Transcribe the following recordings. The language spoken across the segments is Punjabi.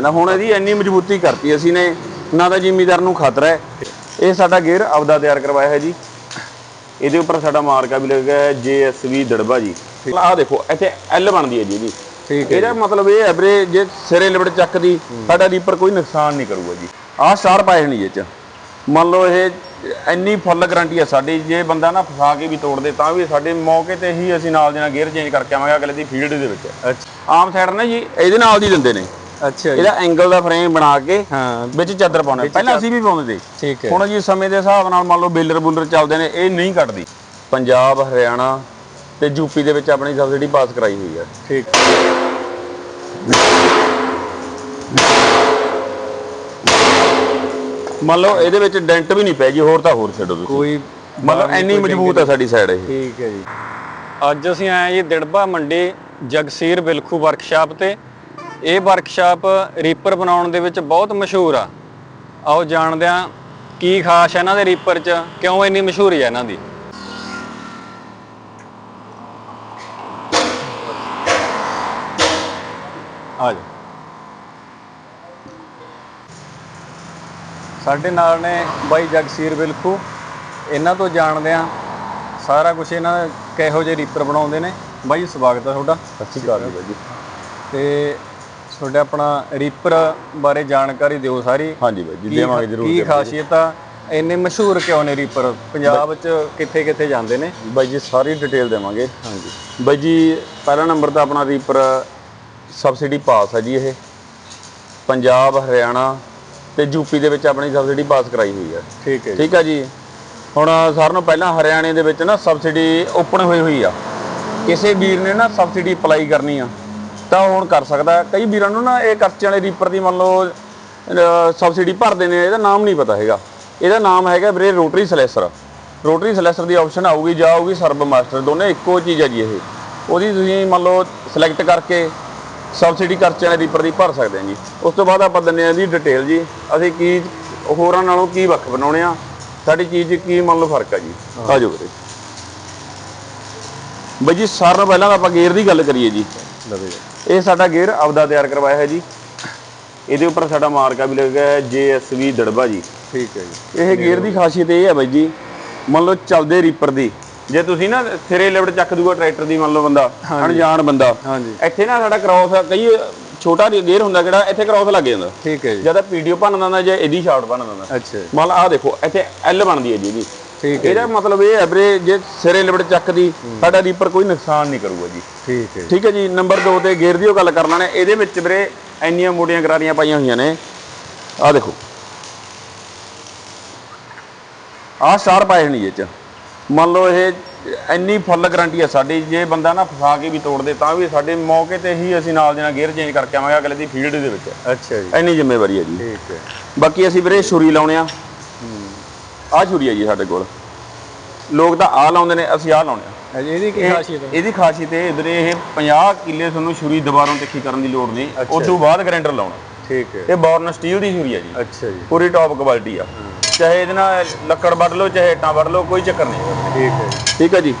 ਨਾ ਹੁਣ ਇਹਦੀ ਇੰਨੀ ਮਜ਼ਬੂਤੀ ਕਰਤੀ ਅਸੀਂ ਨੇ ਨਾ ਤਾਂ ਜ਼ਿਮੀਦਾਰ ਨੂੰ ਖਤਰਾ ਹੈ। ਇਹ ਸਾਡਾ ਗੇਅਰ ਆਪਦਾ ਤਿਆਰ ਕਰਵਾਇਆ ਹੈ ਜੀ। ਇਹਦੇ ਉੱਪਰ ਸਾਡਾ ਮਾਰਕਾ ਵੀ ਲੱਗਿਆ ਹੈ ਜੇਐਸਵੀ ਦੜਬਾ ਜੀ। ਆਹ ਦੇਖੋ ਇੱਥੇ ਐਲ ਬਣਦੀ ਹੈ ਜੀ ਇਹਦੀ। ਠੀਕ ਹੈ ਇਹਦਾ ਮਤਲਬ ਇਹ ਹੈ ਵੀਰੇ ਜੇ ਸਿਰੇ ਲਿਬੜ ਚੱਕਦੀ ਸਾਡਾ ਰੀਪਰ ਕੋਈ ਨੁਕਸਾਨ ਨਹੀਂ ਕਰੂਗਾ ਜੀ। ਆਹ ਸਟਾਰ ਪਾਏ ਹੋਣੀ ਇਹ ਚ। ਮੰਨ ਲਓ ਇਹ ਇੰਨੀ ਫੁੱਲ ਗਾਰੰਟੀ ਹੈ ਸਾਡੀ ਜੇ ਬੰਦਾ ਨਾ ਫਸਾ ਕੇ ਵੀ ਤੋੜ ਦੇ ਤਾਂ ਵੀ ਸਾਡੇ ਮੌਕੇ ਤੇ ਹੀ ਅਸੀਂ ਨਾਲ ਦੇ ਨਾਲ ਗੇਅਰ ਚੇਂਜ ਕਰਕੇ ਆਵਾਂਗੇ ਅਗਲੇ ਦੀ ਫੀਲਡ ਦੇ ਵਿੱਚ। ਅੱਛਾ। ਆਮ ਸਾਈਡ ਨਾ ਜੀ ਇਹਦੇ ਨਾਲ ਦੀ ਦਿੰਦੇ ਨੇ। ਅੱਛਾ ਇਹਦਾ ਐਂਗਲ ਦਾ ਫਰੇਮ ਬਣਾ ਕੇ ਹਾਂ। ਵਿੱਚ ਚਾਦਰ ਪਾਉਣਾ। ਪਹਿਲਾਂ ਅਸੀਂ ਵੀ ਪਾਉਂਦੇ ਸੀ। ਠੀਕ ਹੈ। ਹੁਣ ਜੀ ਸਮੇਂ ਦੇ ਹਿਸਾਬ ਨਾਲ ਮੰਨ ਲਓ ਬੇਲਰ ਬੁਲਰ ਚੱਲਦੇ ਨੇ ਇਹ ਨਹੀਂ ਕੱਟਦੀ। ਪੰਜਾਬ ਹਰਿਆਣਾ ਤੇ ਯੂਪੀ ਦੇ ਵਿੱਚ ਆਪਣੀ ਸਬਸਿਡੀ ਪਾਸ ਕਰਾਈ ਹੋਈ ਹੈ ਠੀਕ। ਮੰਨ ਲਓ ਇਹਦੇ ਵਿੱਚ ਡੈਂਟ ਵੀ ਨਹੀਂ ਪੈ ਜੀ ਹੋਰ ਤਾਂ ਹੋਰ ਛੱਡੋ ਤੁਸੀਂ। ਕੋਈ ਮਤਲਬ ਇੰਨੀ ਮਜ਼ਬੂਤ ਹੈ ਸਾਡੀ ਸਾਈਡ ਇਹ। ਠੀਕ ਹੈ ਜੀ। ਅੱਜ ਅਸੀਂ ਆਏ ਜੀ ਦਿੜਬਾ ਮੰਡੀ ਜਗਸੀਰ ਬਿਲਖੂ ਵਰਕਸ਼ਾਪ ਤੇ। ਇਹ ਵਰਕਸ਼ਾਪ ਰੀਪਰ ਬਣਾਉਣ ਦੇ ਵਿੱਚ ਬਹੁਤ ਮਸ਼ਹੂਰ ਆ। ਆਓ ਜਾਣਦੇ ਹਾਂ ਕੀ ਖਾਸ ਹੈ ਇਹਨਾਂ ਦੇ ਰੀਪਰ 'ਚ ਕਿਉਂ ਇੰਨੀ ਮਸ਼ਹੂਰੀ ਹੈ ਇਹਨਾਂ ਦੀ? ਆ ਜਾਓ। ਸਾਡੇ ਨਾਲ ਨੇ ਬਾਈ ਜਗਸੀਰ ਬਿਲਖੂ। ਇਹਨਾਂ ਤੋਂ ਜਾਣਦੇ ਆ ਸਾਰਾ ਕੁਝ ਇਹਨਾਂ ਕਿਹੋ ਜਿਹੇ ਰੀਪਰ ਬਣਾਉਂਦੇ ਨੇ। ਬਾਈ ਸਵਾਗਤ ਹੈ ਤੁਹਾਡਾ। ਸੱਚੀ ਗੱਲ ਹੈ ਜੀ। ਤੇ ਤੁਹਾਡੇ ਆਪਣਾ ਰੀਪਰ ਬਾਰੇ ਜਾਣਕਾਰੀ ਦਿਓ ਸਾਰੀ। ਹਾਂਜੀ ਬਾਈ ਜੀ ਕੀ ਦੇਵਾਂਗੇ ਜ਼ਰੂਰ ਕੀ ਦੇਵਾਂਗੇ। ਖਾਸੀਅਤ ਆ? ਇੰਨੇ ਮਸ਼ਹੂਰ ਕਿਉਂ ਨੇ ਰੀਪਰ ਪੰਜਾਬ ਵਿੱਚ ਕਿੱਥੇ ਕਿੱਥੇ ਜਾਂਦੇ ਨੇ? ਬਾਈ ਜੀ ਸਾਰੀ ਡਿਟੇਲ ਦੇਵਾਂਗੇ। ਹਾਂਜੀ। ਬਾਈ ਜੀ ਪਹਿਲਾ ਨੰਬਰ ਤਾਂ ਆਪਣਾ ਰੀਪਰ ਸਬਸਿਡੀ ਪਾਸ ਹੈ ਜੀ ਇਹ। ਪੰਜਾਬ ਹਰਿਆਣਾ ਤੇ ਯੂਪੀ ਦੇ ਵਿੱਚ ਆਪਣੀ ਸਬਸਿਡੀ ਪਾਸ ਕਰਾਈ ਹੋਈ ਹੈ ਠੀਕ ਹੈ ਜੀ। ਠੀਕ ਆ ਜੀ? ਹੁਣ ਸਾਰਿਆਂ ਨੂੰ ਪਹਿਲਾਂ ਹਰਿਆਣੇ ਦੇ ਵਿੱਚ ਨਾ ਸਬਸਿਡੀ ਓਪਨ ਹੋਈ ਹੋਈ ਆ। ਕਿਸੇ ਵੀਰ ਨੇ ਨਾ ਸਬਸਿਡੀ ਅਪਲਾਈ ਕਰਨੀ ਆ। ਤਾਂ ਹੁਣ ਕਰ ਸਕਦਾ। ਕਈ ਵੀਰਾਂ ਨੂੰ ਨਾ ਇਹ ਖਰਚੇ ਵਾਲੇ ਰੀਪਰ ਦੀ ਮੰਨ ਲਓ ਸਬਸਿਡੀ ਭਰਦੇ ਨੇ ਇਹਦਾ ਨਾਮ ਨਹੀਂ ਪਤਾ ਹੈਗਾ। ਇਹਦਾ ਨਾਮ ਹੈਗਾ ਵੀਰੇ ਰੋਟਰੀ ਸਲੈਸਰ ਰੋਟਰੀ ਸਲੈਸਰ ਦੀ ਆਪਸ਼ਨ ਆਊਗੀ ਜਾਂ ਆਊਗੀ ਸਰਬ ਮਾਸਟਰ ਦੋਨੇ ਇੱਕੋ ਚੀਜ਼ ਹੈ ਜੀ ਇਹ। ਉਹਦੀ ਤੁਸੀਂ ਮੰਨ ਲਓ ਸਿਲੈਕਟ ਕਰਕੇ ਸਬਸਿਡੀ ਖਰਚੇ ਵਾਲੇ ਰੀਪਰ ਦੀ ਭਰ ਸਕਦੇ ਹਾਂ ਜੀ। ਉਸ ਤੋਂ ਬਾਅਦ ਆਪਾਂ ਦਿੰਦੇ ਹਾਂ ਦੀ ਡਿਟੇਲ ਜੀ। ਅਸੀਂ ਕੀ ਹੋਰਾਂ ਨਾਲੋਂ ਕੀ ਵੱਖ ਬਣਾਉਣੇ ਆ? ਸਾਡੀ ਚੀਜ਼ 'ਚ ਕੀ ਮੰਨ ਲਓ ਫ਼ਰਕ ਆ ਜੀ? ਆ ਜਾਓ ਵੀਰੇ। ਬਈ ਜੀ ਸਾਰਿਆਂ ਨਾਲੋਂ ਪਹਿਲਾਂ ਤਾਂ ਆਪਾਂ ਗੇਅਰ ਦੀ ਗੱਲ ਕਰੀਏ ਜੀ। ਇਹ ਸਾਡਾ ਗੇਅਰ ਆਪਦਾ ਤਿਆਰ ਕਰਵਾਇਆ ਹੈ ਜੀ। ਇਹਦੇ ਉੱਪਰ ਸਾਡਾ ਮਾਰਕਾ ਵੀ ਲੱਗਿਆ ਹੈ ਜੇਐਸਵੀ ਦੜਬਾ ਜੀ। ਠੀਕ ਹੈ ਜੀ। ਇਹ ਗੇਅਰ ਦੀ ਖਾਸੀਅਤ ਇਹ ਹੈ ਬਾਈ ਜੀ ਮੰਨ ਲਓ ਚੱਲਦੇ ਰੀਪਰ ਦੀ। ਜੇ ਤੁਸੀਂ ਨਾ ਸਿਰੇ ਲਿਵੜ ਚੱਕ ਦੂਗਾ ਟਰੈਕਟਰ ਦੀ ਮੰਨ ਲਓ ਬੰਦਾ ਅਣਜਾਣ ਬੰਦਾ। ਇੱਥੇ ਨਾ ਸਾਡਾ ਕ੍ਰਾਸ ਕਈ ਛੋਟਾ ਗੇਅਰ ਹੁੰਦਾ ਕਿਹੜਾ ਇੱਥੇ ਕ੍ਰਾਸ ਲੱਗ ਜਾਂਦਾ। ਠੀਕ ਹੈ ਜੀ। ਜ਼ਿਆਦਾ ਪੀਡੀਓ ਭੰਨ ਦਿੰਦਾ ਜਾਂ ਇਹਦੀ ਸ਼ਾਰਟ ਭੰਨ ਦਿੰਦਾ। ਅੱਛਾ ਮੰਨ ਲਾ ਆਹ ਦੇਖੋ ਇੱਥੇ ਐਲ ਬਣਦੀ ਹੈ ਜੀ ਇਹਦੀ। ਠੀਕ ਹੈ ਇਹਦਾ ਮਤਲਬ ਇਹ ਹੈ ਵੀਰੇ ਜੇ ਸਿਰੇ ਲਿਵੜ ਚੱਕਦੀ ਸਾਡਾ ਰੀਪਰ ਕੋਈ ਨੁਕਸਾਨ ਨਹੀਂ ਕਰੂਗਾ ਜੀ। ਠੀਕ ਹੈ ਠੀਕ ਹੈ ਜੀ ਨੰਬਰ 2 ਤੇ ਗੇਅਰ ਦੀ ਉਹ ਗੱਲ ਕਰ ਲੈਣੇ ਇਹਦੇ ਵਿੱਚ ਵੀਰੇ ਇੰਨੀਆਂ ਮੋਟੀਆਂ ਗਰਾਰੀਆਂ ਪਾਈਆਂ ਹੋਈਆਂ ਨੇ। ਆਹ ਦੇਖੋ। ਆਹ ਸਟਾਰ ਪਾਏ ਹੋਣੀ ਇਹ ਚ। ਮੰਨ ਲਓ ਇਹ ਇੰਨੀ ਫੁੱਲ ਗਾਰੰਟੀ ਹੈ ਸਾਡੀ ਜੇ ਬੰਦਾ ਨਾ ਫਸਾ ਕੇ ਵੀ ਤੋੜ ਦੇ ਤਾਂ ਵੀ ਸਾਡੇ ਮੌਕੇ ਤੇ ਹੀ ਅਸੀਂ ਨਾਲ ਦੇ ਨਾਲ ਗੇਅਰ ਚੇਂਜ ਕਰਕੇ ਆਵਾਂਗੇ ਅਗਲੇ ਦੀ ਫੀਲਡ ਦੇ ਵਿੱਚ। ਅੱਛਾ ਜੀ। ਇੰਨੀ ਜ਼ਿੰਮੇਵਾਰੀ ਹੈ ਜੀ। ਠੀਕ ਹੈ। ਬਾਕੀ ਅਸੀਂ ਵੀਰੇ ਛੁਰੀ ਲਾਉਣੇ ਆ। ਆਹ ਛੁਰੀ ਹੈ ਜੀ ਸਾਡੇ ਕੋਲ। ਲੋਕ ਤਾਂ ਆਹ ਲਾਉਂਦੇ ਨੇ ਅਸੀਂ ਆਹ ਲਾਉਣੇ ਆ ਅਜੇ ਇਹਦੀ ਕੀ ਇਹ- ਖਾਸੀਅਤ ਹੈ? ਇਹਦੀ ਖਾਸੀਅਤ ਇਹ ਇਧਰ ਇਹ 50 ਕਿੱਲੇ ਤੁਹਾਨੂੰ ਛੁਰੀ ਦੁਬਾਰੋਂ ਤਿੱਖੀ ਕਰਨ ਦੀ ਲੋੜ ਨਹੀਂ। ਉਸ ਤੋਂ ਬਾਅਦ ਗ੍ਰੈਂਡਰ ਲਾਉਣਾ। ਠੀਕ ਹੈ। ਇਹ ਬੌਰਨ ਸਟੀਲ ਦੀ ਛੁਰੀ ਹੈ ਜੀ। ਅੱਛਾ ਜੀ। ਪੂਰੀ ਟੌਪ ਕੁਆਲਿਟੀ ਆ। ਚਾਹੇ ਇਹਦੇ ਨਾਲ ਲੱਕੜ ਵੱਢ ਲਓ ਚਾਹੇ ਇੱਟਾਂ ਵੱਢ ਲਓ ਕੋਈ ਚੱਕਰ ਨਹੀਂ। ਠੀਕ ਹੈ। ਜੀ ਠੀਕ ਹੈ ਜੀ।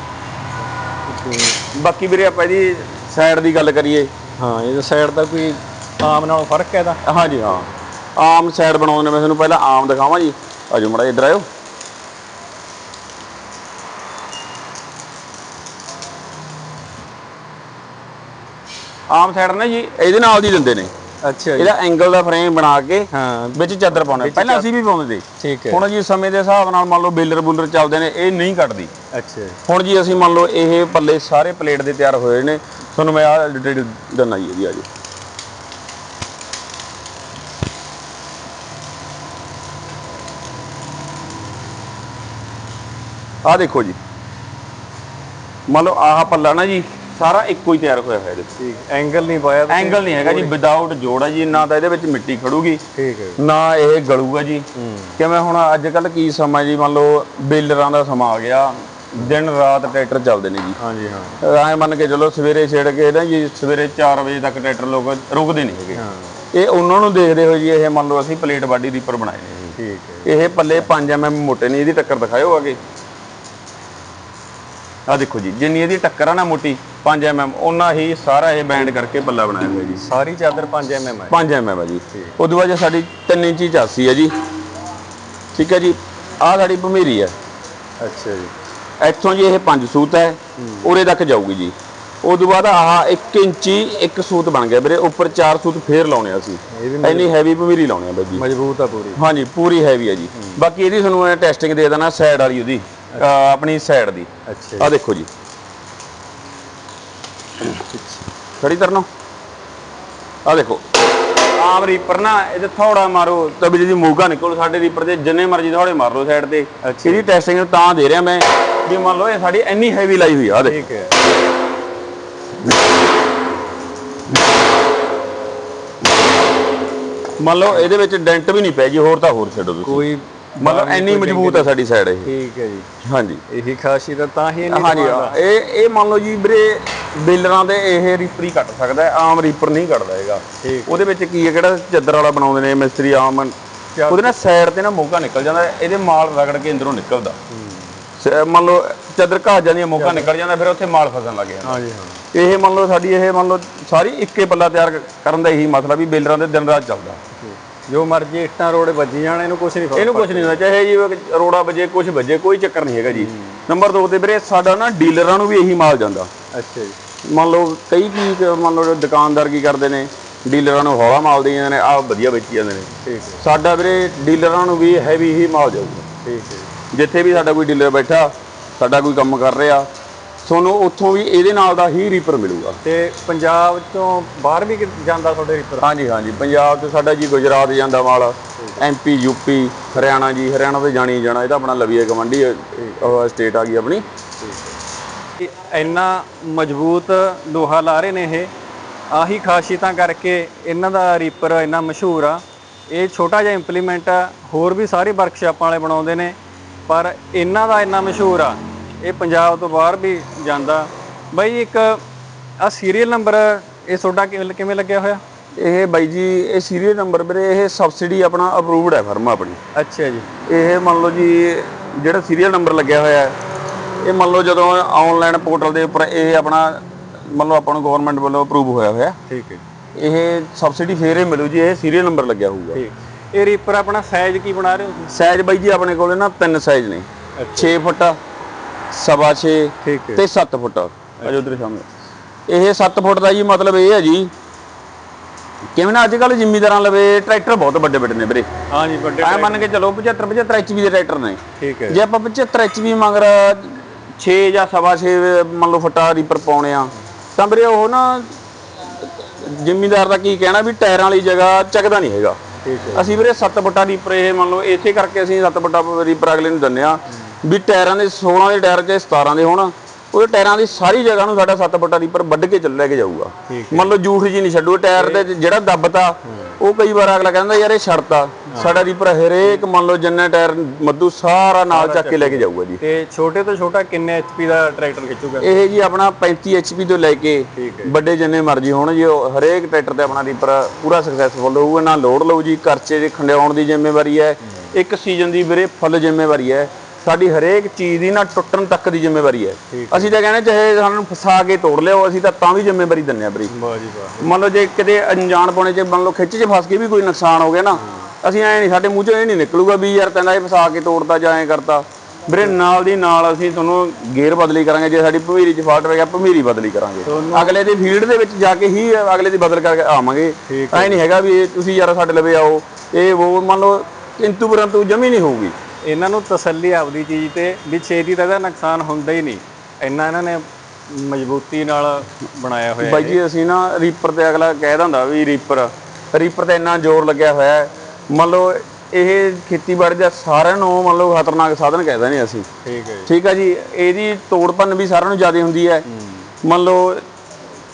ਬਾਕੀ ਵੀਰੇ ਆਪਾਂ ਇਹਦੀ ਸਾਈਡ ਦੀ ਗੱਲ ਕਰੀਏ। ਹਾਂ ਇਹਦਾ ਸਾਈਡ ਦਾ ਕੋਈ ਆਮ ਨਾਲੋਂ ਫ਼ਰਕ ਹੈ ਇਹਦਾ? ਹਾਂਜੀ ਹਾਂ। ਆਮ ਸਾਈਡ ਬਣਾਉਂਦੇ ਨੇ ਮੈਂ ਤੁਹਾਨੂੰ ਪਹਿਲਾਂ ਆਮ ਦਿਖਾਵਾਂ ਜੀ। ਆਜੋ ਮੜਾ ਇੱਧਰ ਆਇਓ। ਆਮ ਸਾਈਡ ਨਾ ਜੀ ਇਹਦੇ ਨਾਲ ਦੀ ਦਿੰਦੇ ਨੇ। ਅੱਛਾ ਜੀ। ਇਹਦਾ ਐਂਗਲ ਦਾ ਫਰੇਮ ਬਣਾ ਕੇ ਹਾਂ। ਵਿੱਚ ਚਾਦਰ ਪਾਉਣਾ ਪਹਿਲਾਂ ਅਸੀਂ ਵੀ ਪਾਉਂਦੇ ਸੀ। ਠੀਕ ਹੈ। ਹੁਣ ਜੀ ਸਮੇਂ ਦੇ ਹਿਸਾਬ ਨਾਲ ਮੰਨ ਲਓ ਬੇਲਰ ਬੁਲਰ ਚੱਲਦੇ ਨੇ ਇਹ ਨਹੀਂ ਕੱਟਦੀ ਅੱਛਾ ਜੀ। ਹੁਣ ਜੀ ਅਸੀਂ ਮੰਨ ਲਓ ਇਹ ਪੱਲੇ ਸਾਰੇ ਪਲੇਟ ਦੇ ਤਿਆਰ ਹੋਏ ਨੇ। ਤੁਹਾਨੂੰ ਮੈਂ ਆਹ ਡਿਟੇਲ ਦਿੰਨਾ ਜੀ ਇਹਦੀ ਆਜੋ ਆਹ ਦੇਖੋ ਜੀ। ਮੰਨ ਲਓ ਆਹ ਪੱਲਾ ਨਾ ਜੀ ਸਾਰਾ ਇੱਕੋ ਹੀ ਤਿਆਰ ਹੋਇਆ ਹੋਇਆ ਇਹਦੇ ਠੀਕ ਐਂਗਲ ਨਹੀਂ ਪਾਇਆ ਤੁਸੀਂ? ਐਂਗਲ ਨਹੀਂ ਹੈਗਾ ਜੀ ਵਿਦਆਊਟ ਜੋੜ ਹੈ ਜੀ ਨਾ ਤਾਂ ਇਹਦੇ ਵਿੱਚ ਮਿੱਟੀ ਖੜੂਗੀ ਠੀਕ ਹੈ ਨਾ ਇਹ ਗਲੂਗਾ ਜੀ। ਕਿਵੇਂ ਹੁਣ ਅੱਜ ਕੱਲ ਕੀ ਸਮਾਂ ਜੀ ਮੰਨ ਲਓ ਬੇਲਰਾਂ ਦਾ ਸਮਾਂ ਆ ਗਿਆ ਦਿਨ ਰਾਤ ਟਰੈਕਟਰ ਚੱਲਦੇ ਨੇ ਜੀ। ਹਾਂਜੀ ਹਾਂ। ਐ ਮੰਨ ਕੇ ਚਲੋ ਸਵੇਰੇ ਛੇੜ ਕੇ ਨਾ ਜੀ ਸਵੇਰੇ 4 ਵਜੇ ਤੱਕ ਟਰੈਕਟਰ ਲੋਕ ਰੁਕਦੇ ਨਹੀਂ ਹੈਗੇ। ਇਹ ਉਹਨਾਂ ਨੂੰ ਦੇਖਦੇ ਹੋਏ ਜੀ ਇਹ ਮੰਨ ਲਓ ਅਸੀਂ ਪਲੇਟ ਬਾਡੀ ਰੀਪਰ ਬਣਾਏ ਨੇ ਜੀ। ਠੀਕ ਹੈ। ਇਹ ਪੱਲੇ 5 ਐਮਐਮ ਮੋਟੇ ਨੇ ਇਹਦੀ ਟੱਕਰ ਦਿਖਾਇਓ ਆਗੇ ਆ ਦੇਖੋ ਜੀ ਜਿੰਨੀ ਇਹਦੀ ਟੱਕਰ ਆ ਨਾ ਮੋਟੀ 5 mm ਉਹਨਾਂ ਹੀ ਸਾਰਾ ਇਹ ਬੈਂਡ ਕਰਕੇ ਪੱਲਾ ਬਣਾਇਆ ਹੋਇਆ ਜੀ। ਸਾਰੀ ਚਾਦਰ 5 mm ਹੈ 5 mm ਹੈ ਜੀ। ਉਦੋਂ ਬਾਅਦ ਸਾਡੀ 3 ਇੰਚੀ ਚਾਸੀ ਹੈ ਜੀ। ਠੀਕ ਹੈ ਜੀ। ਆਹ ਸਾਡੀ ਭਮੀਰੀ ਹੈ ਅੱਛਾ ਜੀ। ਇੱਥੋਂ ਜੀ ਇਹ 5 ਸੂਤ ਹੈ। ਉਰੇ ਤੱਕ ਜਾਊਗੀ ਜੀ। ਉਦੋਂ ਬਾਅਦ ਆਹ 1 ਇੰਚੀ ਇੱਕ ਸੂਤ ਬਣ ਗਿਆ ਵੀਰੇ। ਉੱਪਰ 4 ਸੂਤ ਫੇਰ ਲਾਉਣੇ ਆ ਅਸੀਂ। ਇੰਨੀ ਹੈਵੀ ਭਮੀਰੀ ਲਾਉਣੇ ਆ ਬਾਈ ਜੀ। ਮਜ਼ਬੂਤ ਆ ਪੂਰੀ। ਹਾਂਜੀ ਪੂਰੀ ਹੈਵੀ ਹੈ ਜੀ। ਬਾਕੀ ਇਹਦੀ ਤੁਹਾਨੂੰ ਮੈਂ ਟੈਸਟਿੰਗ ਦੇ ਦੇਣਾ ਸਾਈਡ ਵਾਲੀ ਉਹਦੀ। ਆਪਣੀ ਸਾਈਡ ਦੀ। ਅੱਛਾ ਆ ਦੇਖੋ ਜੀ। ਖੜੀ ਤਰਨੋ ਆ ਦੇਖੋ। ਆਮ ਰੀਪਰ ਨਾ ਇਹਦੇ ਥੋੜਾ ਮਾਰੋ ਤਾਂ ਬਿਜਲੀ ਦੀ ਮੂਗਾ ਨਿਕਲ ਸਾਡੇ ਰੀਪਰ ਦੇ ਜਿੰਨੇ ਮਰਜ਼ੀ ਥੋੜੇ ਮਾਰ ਲਓ ਸਾਈਡ ਤੇ। ਇਹਦੀ ਟੈਸਟਿੰਗ ਤਾਂ ਦੇ ਰਿਹਾ ਮੈਂ ਵੀ ਮੰਨ ਲਓ ਇਹ ਸਾਡੀ ਇੰਨੀ ਹੈਵੀ ਲਾਈ ਹੋਈ ਆ ਠੀਕ ਹੈ। ਮੰਨ ਲਓ ਇਹਦੇ ਵਿੱਚ ਡੈਂਟ ਵੀ ਨਹੀਂ ਪੈ ਜੀ ਹੋਰ ਤਾਂ ਹੋਰ ਛੱਡੋ ਤੁਸੀਂ। ਕੋਈ ਮਤਲਬ ਇੰਨੀ ਮਜ਼ਬੂਤ ਹੈ ਸਾਡੀ ਸਾਈਡ ਇਹ। ਠੀਕ ਹੈ ਜੀ। ਹਾਂਜੀ। ਇਹੀ ਖਾਸੀਅਤ ਤਾਂ ਹੀ ਇੰਨੀ ਹਾਂਜੀ। ਇਹ ਇਹ ਮੰਨ ਲਓ ਜੀ ਵੀਰੇ ਬੇਲਰਾਂ ਦੇ ਇਹ ਰੀਪਰ ਹੀ ਕੱਟ ਸਕਦਾ ਹੈ ਆਮ ਰੀਪਰ ਨਹੀਂ ਕੱਟਦਾ ਹੈਗਾ। ਠੀਕ। ਉਹਦੇ ਵਿੱਚ ਕੀ ਹੈ ਕਿਹੜਾ ਚੱਦਰ ਵਾਲਾ ਬਣਾਉਂਦੇ ਨੇ ਮਿਸਤਰੀ ਆਮ ਉਹਦੇ ਨਾਲ ਸਾਈਡ ਤੇ ਨਾ ਮੋਗਾ ਨਿਕਲ ਜਾਂਦਾ ਇਹਦੇ ਮਾਲ ਰਗੜ ਕੇ ਅੰਦਰੋਂ ਨਿਕਲਦਾ। ਮੰਨ ਲਓ ਚੱਦਰ ਘਾਹ ਜਾਂਦੀਆਂ ਮੋਗਾ ਨਿਕਲ ਜਾਂਦਾ ਫਿਰ ਉੱਥੇ ਮਾਲ ਫਸਣ ਲੱਗ ਜਾਂਦਾ। ਹਾਂਜੀ ਹਾਂ। ਇਹ ਮੰਨ ਲਓ ਸਾਡੀ ਇਹ ਮੰਨ ਲਓ ਸਾਰੀ ਇੱਕੇ ਪੱਲਾ ਤਿਆਰ ਕਰਨ ਦਾ ਇਹੀ ਮਸਲਾ ਵੀ ਬੇਲਰਾਂ ਦੇ ਦਿਨ ਰਾਤ ਚੱਲਦਾ। ਜੋ ਮਰਜ਼ੀ ਇੱਟਾਂ ਰੋੜੇ ਵੱਜੀ ਜਾਣ ਇਹਨੂੰ ਕੁਝ ਨਹੀਂ ਫ਼ਰਕ ਇਹਨੂੰ ਕੁਝ ਨਹੀਂ ਹੁੰਦਾ ਚਾਹੇ ਜੀ ਰੋੜਾ ਵਜੇ ਕੁਝ ਵਜੇ ਕੋਈ ਚੱਕਰ ਨਹੀਂ ਹੈਗਾ ਜੀ। ਨੰਬਰ 2 ਤੇ ਵੀਰੇ ਸਾਡਾ ਨਾ ਡੀਲਰਾਂ ਨੂੰ ਵੀ ਇਹੀ ਮਾਲ ਜਾਂਦਾ। ਅੱਛਾ ਜੀ। ਮੰਨ ਲਓ ਕਈ ਕੀ ਮੰਨ ਲਓ ਦੁਕਾਨਦਾਰ ਕੀ ਕਰਦੇ ਨੇ ਡੀਲਰਾਂ ਨੂੰ ਹੌਲਾ ਮਾਲ ਦੇ ਜਾਂਦੇ ਨੇ ਆਹ ਵਧੀਆ ਵੇਚੀ ਜਾਂਦੇ ਨੇ। ਠੀਕ ਸਾਡਾ ਵੀਰੇ ਡੀਲਰਾਂ ਨੂੰ ਵੀ ਹੈਵੀ ਹੀ ਮਾਲ ਜਾਊਗਾ। ਠੀਕ ਹੈ ਜਿੱਥੇ ਵੀ ਸਾਡਾ ਕੋਈ ਡੀਲਰ ਬੈਠਾ ਸਾਡਾ ਕੋਈ ਕੰਮ ਕਰ ਰਿਹਾ ਤੁਹਾਨੂੰ ਉੱਥੋਂ ਵੀ ਇਹਦੇ ਨਾਲ ਦਾ ਹੀ ਰੀਪਰ ਮਿਲੂਗਾ। ਤੇ ਪੰਜਾਬ ਤੋਂ ਬਾਹਰ ਵੀ ਜਾਂਦਾ ਤੁਹਾਡੇ ਰੀਪਰ ਹਾਂਜੀ ਹਾਂਜੀ। ਪੰਜਾਬ ਤੋਂ ਸਾਡਾ ਜੀ ਗੁਜਰਾਤ ਜਾਂਦਾ ਮਾਲ। ਐਮਪੀ ਯੂਪੀ ਹਰਿਆਣਾ ਜੀ। ਹਰਿਆਣਾ ਤੇ ਜਾਣੀ ਜਾਣਾ। ਇਹ ਤਾਂ ਆਪਣਾ ਲਵੀਆ ਗਵੰਡੀ ਸਟੇਟ ਆ ਗਈ ਆਪਣੀ। ਇੰਨਾ ਮਜ਼ਬੂਤ ਲੋਹਾ ਲਾ ਰਹੇ ਨੇ ਇਹ। ਆਹੀ ਖਾਸੀਅਤਾਂ ਕਰਕੇ ਇਹਨਾਂ ਦਾ ਰੀਪਰ ਇੰਨਾ ਮਸ਼ਹੂਰ ਆ। ਇਹ ਛੋਟਾ ਜਿਹਾ ਇੰਪਲੀਮੈਂਟ ਆ। ਹੋਰ ਵੀ ਸਾਰੇ ਵਰਕਸ਼ਾਪਾਂ ਵਾਲੇ ਬਣਾਉਂਦੇ ਨੇ। ਪਰ ਇਹਨਾਂ ਦਾ ਇੰਨਾ ਮਸ਼ਹੂਰ ਆ। ਇਹ ਪੰਜਾਬ ਤੋਂ ਬਾਹਰ ਵੀ ਜਾਂਦਾ। ਬਈ ਇੱਕ ਆ ਸੀਰੀਅਲ ਨੰਬਰ ਇਹ ਤੁਹਾਡਾ ਕਿਵੇਂ ਕਿਵੇਂ ਲੱਗਿਆ ਹੋਇਆ? ਇਹ ਬਾਈ ਜੀ ਇਹ ਸੀਰੀਅਲ ਨੰਬਰ ਵੀਰੇ ਇਹ ਸਬਸਿਡੀ ਆਪਣਾ ਅਪਰੂਵਡ ਹੈ ਫਰਮ ਆਪਣੀ। ਅੱਛਾ ਜੀ। ਇਹ ਮੰਨ ਲਓ ਜੀ ਜਿਹੜਾ ਸੀਰੀਅਲ ਨੰਬਰ ਲੱਗਿਆ ਹੋਇਆ ਹੈ ਇਹ ਮੰਨ ਲਓ ਜਦੋਂ ਆਨਲਾਈਨ ਪੋਰਟਲ ਦੇ ਉੱਪਰ ਇਹ ਆਪਣਾ ਮੰਨ ਲਓ ਆਪਾਂ ਨੂੰ ਗਵਰਨਮੈਂਟ ਵੱਲੋਂ ਅਪਰੂਵ ਹੋਇਆ ਹੋਇਆ। ਠੀਕ ਹੈ। ਇਹ ਸਬਸਿਡੀ ਫੇਰ ਹੀ ਮਿਲੂ ਜੀ ਇਹ ਸੀਰੀਅਲ ਨੰਬਰ ਲੱਗਿਆ ਹੋਊਗਾ। ਠੀਕ। ਇਹ ਰੀਪਰ ਆਪਣਾ ਸਾਈਜ਼ ਕੀ ਬਣਾ ਰਹੇ ਹੋ? ਸਾਈਜ਼ ਬਾਈ ਜੀ ਆਪਣੇ ਕੋਲੇ ਨਾ ਤਿੰਨ ਸਾਈਜ਼ ਨੇ। 6 ਫੁੱਟ ਸਵਾ 6 ਠੀਕ ਹੈ। ਤੇ 7 ਫੁੱਟ ਅਜੋ ਉਧਰ ਸਾਹਮਣੇ ਇਹ 7 ਫੁੱਟ ਦਾ ਜੀ ਮਤਲਬ ਇਹ ਹੈ ਜੀ। ਕਿਵੇਂ ਨਾ ਅੱਜ ਕੱਲ ਜ਼ਿਮੀਦਾਰਾਂ ਲਵੇ ਟਰੈਕਟਰ ਬਹੁਤ ਵੱਡੇ ਵੱਡੇ ਨੇ ਵੀਰੇ। ਹਾਂ ਜੀ ਵੱਡੇ ਐ ਮੰਨ ਕੇ ਚਲੋ 75 75 ਐਚਪੀ ਦੇ ਟਰੈਕਟਰ ਨੇ। ਠੀਕ ਹੈ। ਜੇ ਆਪਾਂ 75 ਐਚਪੀ ਮੰਗ ਰ 6 ਜਾਂ ਸਵਾ 6 ਮੰਨ ਲਓ ਫੁੱਟਾ ਰੀਪਰ ਪਾਉਣੇ ਆ ਤਾਂ ਵੀਰੇ ਉਹ ਨਾ ਜ਼ਿਮੀਦਾਰ ਦਾ ਕੀ ਕਹਿਣਾ ਵੀ ਟਾਇਰਾਂ ਵਾਲੀ ਜਗ੍ਹਾ ਚੱਕਦਾ ਨਹੀਂ ਹੈਗਾ। ਠੀਕ ਹੈ। ਅਸੀਂ ਵੀਰੇ 7 ਫੁੱਟਾ ਰੀਪਰ ਇਹ ਮੰਨ ਲਓ ਇਸੇ ਕਰਕੇ ਅਸੀਂ 7 ਫੁੱਟਾ ਰੀਪਰ ਅਗਲੇ ਨੂੰ ਦਿੰਦੇ ਆ ਵੀ ਟਾਇਰਾਂ ਦੇ 16 ਦੇ ਟਾਇਰ ਤੇ 17 ਦੇ ਹੋਣ ਉਹਦੇ ਟਾਇਰਾਂ ਦੀ ਸਾਰੀ ਜਗ੍ਹਾ ਨੂੰ ਸਾਡਾ 7 ਫੁੱਟਾ ਰੀਪਰ ਵੱਢ ਕੇ ਚੱਲ ਲੈ ਕੇ ਜਾਊਗਾ। ਮੰਨ ਲਓ ਜੂਠ ਜੀ ਨਹੀਂ ਛੱਡੂ ਟਾਇਰ ਦੇ ਜਿਹੜਾ ਦੱਬਤਾ ਉਹ ਕਈ ਵਾਰ ਅਗਲਾ ਕਹਿੰਦਾ ਯਾਰ ਇਹ ਛੱਡਤਾ। ਸਾਡਾ ਰੀਪਰ ਹਰੇਕ ਮੰਨ ਲਓ ਜਿੰਨੇ ਟਾਇਰ ਮੱਦੂ ਸਾਰਾ ਨਾਲ ਚੱਕ ਕੇ ਲੈ ਕੇ। ਜਾਊਗਾ ਜੀ। ਤੇ ਛੋਟੇ ਤੋਂ ਛੋਟਾ ਕਿੰਨੇ ਐਚਪੀ ਦਾ ਟਰੈਕਟਰ ਖਿੱਚੂਗਾ? ਇਹ ਜੀ ਆਪਣਾ 35 ਐਚਪੀ ਤੋਂ ਲੈ ਕੇ ਵੱਡੇ ਜਿੰਨੇ ਮਰਜ਼ੀ ਹੋਣ ਜੀ ਉਹ ਹਰੇਕ ਟਰੈਕਟਰ ਤੇ ਆਪਣਾ ਰੀਪਰ ਪੂਰਾ ਸਕਸੈਸਫੁਲ ਹੋਊਗਾ ਨਾ ਲੋਡ ਲਊ ਜੀ ਖਰਚੇ ਦੇ ਖੰਡਿਆਉਣ ਦੀ ਜ਼ਿੰਮੇਵਾਰੀ ਹੈ ਇੱਕ ਸੀਜ਼ਨ ਦੀ ਵੀਰੇ ਫੁੱਲ ਜ਼ਿੰਮੇਵਾਰੀ ਹੈ। ਸਾਡੀ ਹਰੇਕ ਚੀਜ਼ ਦੀ ਨਾ ਟੁੱਟਣ ਤੱਕ ਦੀ ਜ਼ਿੰਮੇਵਾਰੀ ਹੈ। ਅਸੀਂ ਤਾਂ ਕਹਿੰਦੇ ਚਾਹੇ ਸਾਨੂੰ ਫਸਾ ਕੇ ਤੋੜ ਲਿਓ ਅਸੀਂ ਤਾਂ ਤਾਂ ਵੀ ਜ਼ਿੰਮੇਵਾਰੀ ਦਿੰਨੇ ਆ ਵੀਰੇ ਵਾਹ ਜੀ ਵਾਹ। ਮੰਨ ਲਓ ਜੇ ਕਿਤੇ ਅਣਜਾਣ ਪਾਉਣੇ ਚ ਮੰਨ ਲਓ ਖਿੱਚ 'ਚ ਫਸ ਕੇ ਵੀ ਕੋਈ ਨੁਕਸਾਨ ਹੋ ਗਿਆ ਨਾ ਅਸੀਂ ਐ ਨਹੀਂ ਸਾਡੇ ਮੂੰਹ 'ਚੋਂ ਇਹ ਨਹੀਂ ਨਿਕਲੂਗਾ ਵੀ ਯਾਰ ਤੈਨਾਂ ਇਹ ਫਸਾ ਕੇ ਤੋੜਦਾ ਜਾਂ ਐ ਕਰਤਾ। ਵੀਰੇ ਨਾਲ ਦੀ ਨਾਲ ਅਸੀਂ ਤੁਹਾਨੂੰ ਗੇਅਰ ਬਦਲੀ ਕਰਾਂਗੇ ਜੇ ਸਾਡੀ ਭਮੀਰੀ 'ਚ ਫਾਲਟ ਪੈ ਗਿਆ ਭਮੀਰੀ ਬਦਲੀ ਕਰਾਂਗੇ। ਅਗਲੇ ਦੀ ਫੀਲਡ ਦੇ ਵਿੱਚ ਜਾ ਕੇ ਹੀ ਅਗਲੇ ਦੀ ਬਦਲ ਕਰਕੇ ਆਵਾਂਗੇ। ਐ ਨਹੀਂ ਹੈਗਾ ਵੀ ਤੁਸੀਂ ਯਾਰ ਸਾਡੇ ਲਵੇ ਆਓ ਇਹ ਉਹ ਮੰਨ ਲਓ ਕਿੰਤੂ ਪਰੰਤੂ ਜਮੀ ਨਹੀਂ ਹੋਊਗੀ। ਇਹਨਾਂ ਨੂੰ ਤਸੱਲੀ ਆਪਦੀ ਚੀਜ਼ ਤੇ ਵੀ ਛੇਤੀ ਤਾਂ ਇਹਦਾ ਨੁਕਸਾਨ ਹੁੰਦਾ ਹੀ ਨਹੀਂ। ਇੰਨਾ ਇਹਨਾਂ ਨੇ ਮਜ਼ਬੂਤੀ ਨਾਲ ਬਣਾਇਆ ਹੋਇਆ ਬਾਈ ਜੀ ਅਸੀਂ ਨਾ ਰੀਪਰ ਤੇ ਅਗਲਾ ਕਹਿ ਦਿੰਦਾ ਵੀ ਰੀਪਰ ਰੀਪਰ ਤੇ ਇੰਨਾ ਜ਼ੋਰ ਲੱਗਿਆ ਹੋਇਆ ਹੈ। ਮੰਨ ਲਓ ਇਹ ਖੇਤੀਬਾੜੀ ਦਾ ਸਾਰਿਆਂ ਨੂੰ ਮੰਨ ਲਓ ਖਤਰਨਾਕ ਸਾਧਨ ਕਹਿੰਦੇ ਨੇ ਅਸੀਂ। ਠੀਕ ਹੈ ਠੀਕ ਹੈ ਜੀ ਇਹਦੀ ਤੋੜ ਭੰਨ ਵੀ ਸਾਰਿਆਂ ਨੂੰ ਜ਼ਿਆਦਾ ਹੁੰਦੀ ਹੈ। ਮੰਨ ਲਓ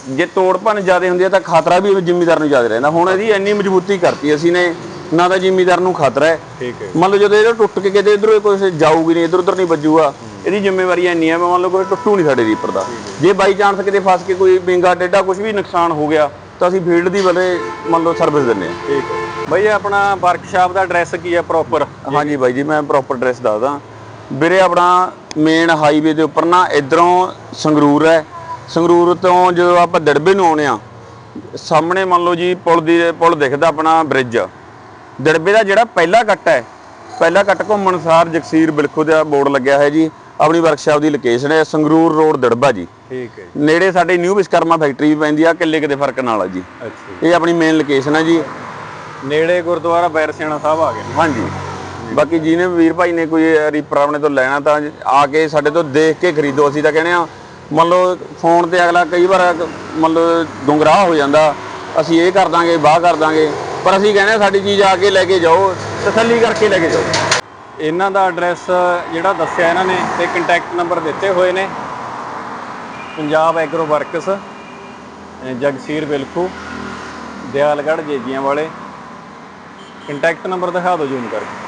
ਜੇ ਤੋੜ ਭੰਨ ਜ਼ਿਆਦਾ ਹੁੰਦੀ ਹੈ ਤਾਂ ਖਤਰਾ ਵੀ ਜ਼ਿਮੀਦਾਰ ਨੂੰ ਜ਼ਿਆਦਾ ਰਹਿੰਦਾ। ਹੁਣ ਇਹਦੀ ਇੰਨੀ ਮਜ਼ਬੂਤੀ ਕਰਤੀ ਅਸੀਂ ਨੇ ਨਾ ਤਾਂ ਜ਼ਿਮੀਦਾਰ ਨੂੰ ਖਤਰਾ ਹੈ। ਠੀਕ ਹੈ। ਮੰਨ ਲਓ ਜਦੋਂ ਇਹ ਟੁੱਟ ਕੇ ਕਿਤੇ ਇਧਰੋਂ ਕੋਈ ਜਾਊਗੀ ਨਹੀਂ ਇਧਰ ਉਧਰ ਨਹੀਂ ਵੱਜੂਗਾ ਇਹਦੀ ਜ਼ਿੰਮੇਵਾਰੀ ਇੰਨੀ ਹੈ ਮੰਨ ਲਓ ਕੋਈ ਟੁੱਟੂ ਨਹੀਂ ਸਾਡੇ ਰੀਪਰ ਦਾ। ਜੇ ਬਾਈ ਚਾਂਸ ਕਿਤੇ ਫਸ ਕੇ ਕੋਈ ਬਿੰਗਾ ਡੇਡਾ ਕੁਝ ਵੀ ਨੁਕਸਾਨ ਹੋ ਗਿਆ ਤਾਂ ਅਸੀਂ ਫੀਲਡ ਦੀ ਬਲੇ ਮੰਨ ਲਓ ਸਰਵਿਸ ਦਿੰਦੇ ਹਾਂ। ਠੀਕ ਹੈ। ਬਈ ਆਪਣਾ ਵਰਕਸ਼ਾਪ ਦਾ ਐਡਰੈਸ ਕੀ ਹੈ ਪ੍ਰੋਪਰ ਹਾਂਜੀ ਬਾਈ ਜੀ ਮੈਂ ਪ੍ਰੋਪਰ ਐਡਰੈਸ ਦੱਸਦਾ। ਵੀਰੇ ਆਪਣਾ ਮੇਨ ਹਾਈਵੇ ਦੇ ਉੱਪਰ ਨਾ ਇਧਰੋਂ ਸੰਗਰੂਰ ਹੈ। ਸੰਗਰੂਰ ਤੋਂ ਜਦੋਂ ਆਪਾਂ ਦੜਬੇ ਨੂੰ ਆਉਣੇ ਆ ਸਾਹਮਣੇ ਮੰਨ ਲਓ ਜੀ ਪੁਲ ਦੀ ਪੁਲ ਦਿਖਦਾ ਆਪਣਾ ਬ੍ਰਿਜ ਦੜਬੇ ਦਾ ਜਿਹੜਾ ਪਹਿਲਾ ਕੱਟ ਹੈ ਪਹਿਲਾ ਕੱਟ ਘੁੰਮਣ ਸਾਰ ਜਗਸੀਰ ਬਿਲਖੂ ਦਾ ਬੋਰਡ ਲੱਗਿਆ ਹੈ ਜੀ ਆਪਣੀ ਵਰਕਸ਼ਾਪ ਦੀ ਲੋਕੇਸ਼ਨ ਹੈ ਸੰਗਰੂਰ ਰੋਡ ਦੜਬਾ ਜੀ। ਠੀਕ ਹੈ ਨੇੜੇ ਸਾਡੇ ਨਿਊ ਵਿਸ਼ਕਰਮਾ ਫੈਕਟਰੀ ਵੀ ਪੈਂਦੀ ਆ ਕਿੱਲੇ ਕਿਤੇ ਫ਼ਰਕ ਨਾਲ ਆ ਜੀ। ਅੱਛਾ ਇਹ ਆਪਣੀ ਮੇਨ ਲੋਕੇਸ਼ਨ ਹੈ ਜੀ। ਨੇੜੇ ਗੁਰਦੁਆਰਾ ਬੈਰਸਿਆਣਾ ਸਾਹਿਬ ਆ ਗਏ ਹਾਂਜੀ। ਬਾਕੀ ਜਿਹਨੇ ਵੀਰ ਭਾਈ ਨੇ ਕੋਈ ਰੀਪਰ ਆਪਣੇ ਤੋਂ ਲੈਣਾ ਤਾਂ ਆ ਕੇ ਸਾਡੇ ਤੋਂ ਦੇਖ ਕੇ ਖਰੀਦੋ ਅਸੀਂ ਤਾਂ ਕਹਿੰਦੇ ਆ ਮੰਨ ਲਓ ਫੋਨ ਤੇ ਅਗਲਾ ਕਈ ਵਾਰ ਮੰਨ ਲਓ ਗੁੰਗਰਾਹ ਹੋ ਜਾਂਦਾ ਅਸੀਂ ਇਹ ਕਰ ਦਾਂਗੇ ਬਾਹ ਕਰ ਦਾਂਗੇ। ਪਰ ਅਸੀਂ ਕਹਿੰਦੇ ਆ ਸਾਡੀ ਚੀਜ਼ ਆ ਕੇ ਲੈ ਕੇ ਜਾਓ, ਤਸੱਲੀ ਕਰਕੇ ਲੈ ਕੇ ਜਾਓ। ਇਹਨਾਂ ਦਾ ਐਡਰੈਸ ਜਿਹੜਾ ਦੱਸਿਆ ਇਹਨਾਂ ਨੇ ਤੇ ਕੰਟੈਕਟ ਨੰਬਰ ਦਿੱਤੇ ਹੋਏ ਨੇ। ਪੰਜਾਬ ਐਗਰੋ ਵਰਕਸ ਜਗਸੀਰ ਬਿਲਖੂ ਦਿਆਲਗੜ੍ਹ ਜੇਜੀਆਂ ਵਾਲੇ ਕੰਟੈਕਟ ਨੰਬਰ ਦਿਖਾ ਦਿਓ ਜੂਮ ਕਰਕੇ।